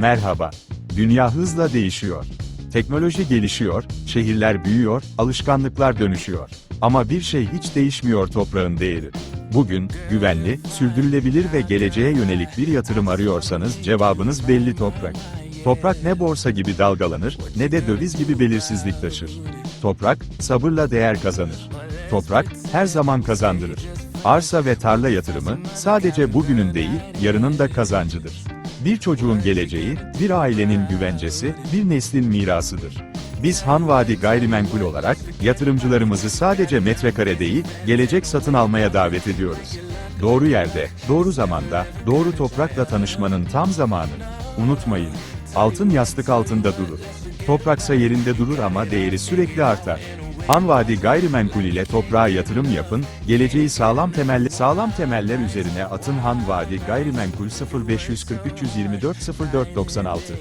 Merhaba. Dünya hızla değişiyor. Teknoloji gelişiyor, şehirler büyüyor, alışkanlıklar dönüşüyor. Ama bir şey hiç değişmiyor toprağın değeri. Bugün, güvenli, sürdürülebilir ve geleceğe yönelik bir yatırım arıyorsanız cevabınız belli toprak. Toprak ne borsa gibi dalgalanır, ne de döviz gibi belirsizlik taşır. Toprak, sabırla değer kazanır. Toprak, her zaman kazandırır. Arsa ve tarla yatırımı, sadece bugünün değil, yarının da kazancıdır. Bir çocuğun geleceği, bir ailenin güvencesi, bir neslin mirasıdır. Biz Hanvadi Gayrimenkul olarak, yatırımcılarımızı sadece metrekare değil, gelecek satın almaya davet ediyoruz. Doğru yerde, doğru zamanda, doğru toprakla tanışmanın tam zamanı. Unutmayın, altın yastık altında durur. Topraksa yerinde durur ama değeri sürekli artar. Hanvadi Gayrimenkul ile toprağa yatırım yapın, geleceği sağlam temelli sağlam temeller üzerine atın Hanvadi Gayrimenkul 0540 324 0496